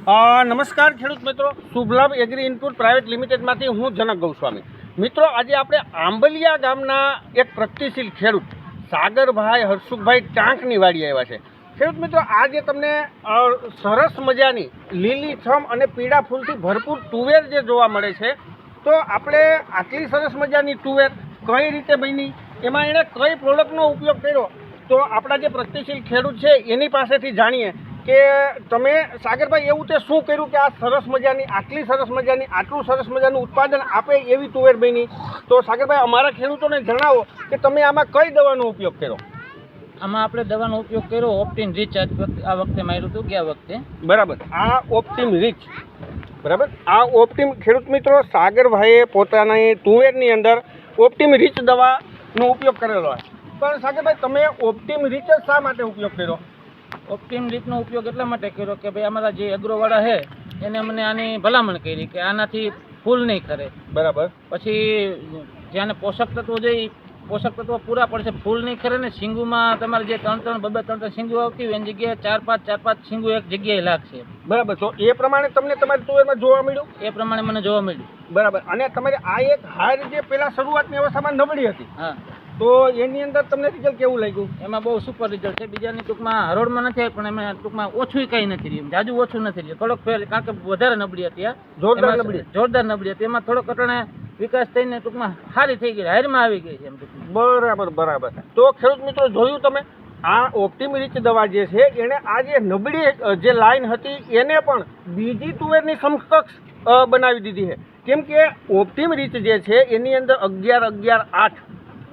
નમસ્કાર ખેડૂત મિત્રો. શુભલાભ એગ્રી ઇનપુટ પ્રાઇવેટ લિમિટેડમાંથી હું જનક ગૌસ્વામી. મિત્રો, આજે આપણે આંબલિયા ગામના એક પ્રગતિશીલ ખેડૂત, સાગરભાઈ હર્ષુખભાઈ ટાંકની વાડી આવ્યા છે. ખેડૂત મિત્રો, આજે તમને સરસ મજાની લીલી છમ અને પીળા ફૂલથી ભરપૂર તુવેર જે જોવા મળે છે, તો આપણે આટલી સરસ મજાની તુવેર કઈ રીતે બની? એમાં એણે કઈ પ્રોડક્ટનો ઉપયોગ કર્યો? તો આપણા જે પ્રગતિશીલ ખેડૂત છે, એની પાસેથી જાણીએ. કે તમે સાગરભાઈ એવું તે શું કર્યું કે આ સરસ મજાની આટલી સરસ મજાની આટલું સરસ મજાનું ઉત્પાદન આપે એવી તુવેર બની? તો સાગરભાઈ અમારા ખેડૂતોને જણાવો કે તમે આમાં કઈ દવાનો ઉપયોગ કર્યો? આમાં આપણે દવાનો ઉપયોગ કર્યો ઓપ્ટિન રીચ આ વખતે માર્યું હતું ગયા વખતે. બરાબર. આ ઓપ્ટિમ રીચ બરાબર? આ ઓપ્ટિમ ખેડૂત મિત્રો સાગરભાઈએ પોતાની તુવેરની અંદર ઓપ્ટિમ રીચ દવાનો ઉપયોગ કરેલો હોય. પણ સાગરભાઈ તમે ઓપ્ટિમ રીચ શા માટે ઉપયોગ કર્યો? ઓપ્ટિમ રીતનો ઉપયોગ એટલા માટે કર્યો કે ભાઈ અમારા જે અગ્રોવાળા છે એને મને આની ભલામણ કરી કે આનાથી ફૂલ નહીં કરે. બરાબર. પછી જ્યાં પોષક તત્વો જે પોષક તત્વો પૂરા પડશે ફૂલ નહીં ખરે ને સિંગુમાં તમારે જે ત્રણ ત્રણ બબે ત્રણ ત્રણ સિંગુ આવતી હોય એની જગ્યાએ ચાર પાંચ ચાર પાંચ સિંગુ એક જગ્યાએ લાગશે. બરાબર. તો એ પ્રમાણે તમને તમારી તુવેરમાં જોવા મળ્યું? એ પ્રમાણે મને જોવા મળ્યું. બરાબર. અને તમારી આ એક હાર જે પેલા શરૂઆતની અવસ્થામાં નબળી હતી. હા. તો એની અંદર તમને રિઝલ્ટ કેવું લાગ્યું? એમાં બહુ સુપર રિઝલ્ટ છે. બીજાની ટૂંકમાં હરોળમાં નથી પણ એમાં ટૂંકમાં ઓછું કંઈ નથી રહ્યું. જાજુ ઓછું નથી રહ્યું. થોડોક ફેર કારણ કે વધારે નબળી હતી જોરદાર નબળી. જોરદાર નબળી હતી. એમાં થોડોક અટણે વિકાસ થઈને ટૂંકમાં સારી થઈ ગઈ. હારમાં આવી ગઈ છે એમ ટૂંકમાં. બરાબર બરાબર. તો ખેડૂત મિત્રો જોયું તમે આ ઓપ્ટિમ રીચ દવા જે છે એણે આ જે નબળી જે લાઈન હતી એને પણ બીજી તુવેરની સમકક્ષ બનાવી દીધી છે. કેમ કે ઓપ્ટિમ રીચ જે છે એની અંદર અગિયાર અગિયાર આઠ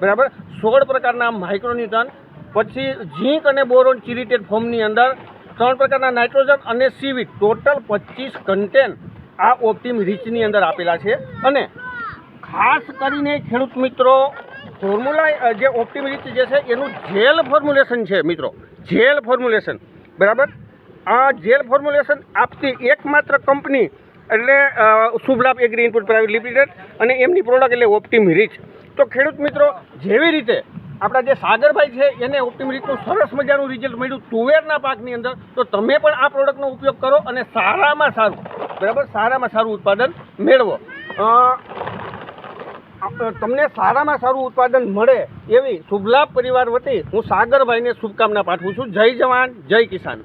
બરાબર? સોળ પ્રકારના માઇક્રોન્યુટન પછી ઝીંક અને બોરોન ચિરિટેડ ફોર્મની અંદર ત્રણ પ્રકારના નાઇટ્રોજન અને સીવીટ. ટોટલ પચીસ કન્ટેન આ ઓપ્ટિમ રીચની અંદર આપેલા છે. અને ખાસ કરીને ખેડૂત મિત્રો ફોર્મ્યુલા જે ઓપ્ટિમ રીચ જે છે, એનું જેલ ફોર્મ્યુલેશન છે મિત્રો. જેલ ફોર્મ્યુલેશન બરાબર? આ જેલ ફોર્મ્યુલેશન આપતી એકમાત્ર કંપની એટલે Shubh Shubhlabh agri input private limited અને એમની પ્રોડક્ટ એટલે ઓપ્ટિમ રીચ તો ખેડૂત મિત્રો, જેવી રીતે આપણા જે સાગરભાઈ છે, એને ઓપ્ટિમ રીચનું સરસ મજાનું રિઝલ્ટ મળ્યું તુવેરના પાકની અંદર, તો તમે પણ આ પ્રોડક્ટનો ઉપયોગ કરો અને સારામાં સારું, બરાબર? સારામાં સારું ઉત્પાદન મેળવો. તમને સારામાં સારું ઉત્પાદન મળે એવી શુભલાભ પરિવાર વતી હું સાગરભાઈને શુભકામના પાઠવું છું. જય જવાન, જય કિસાન.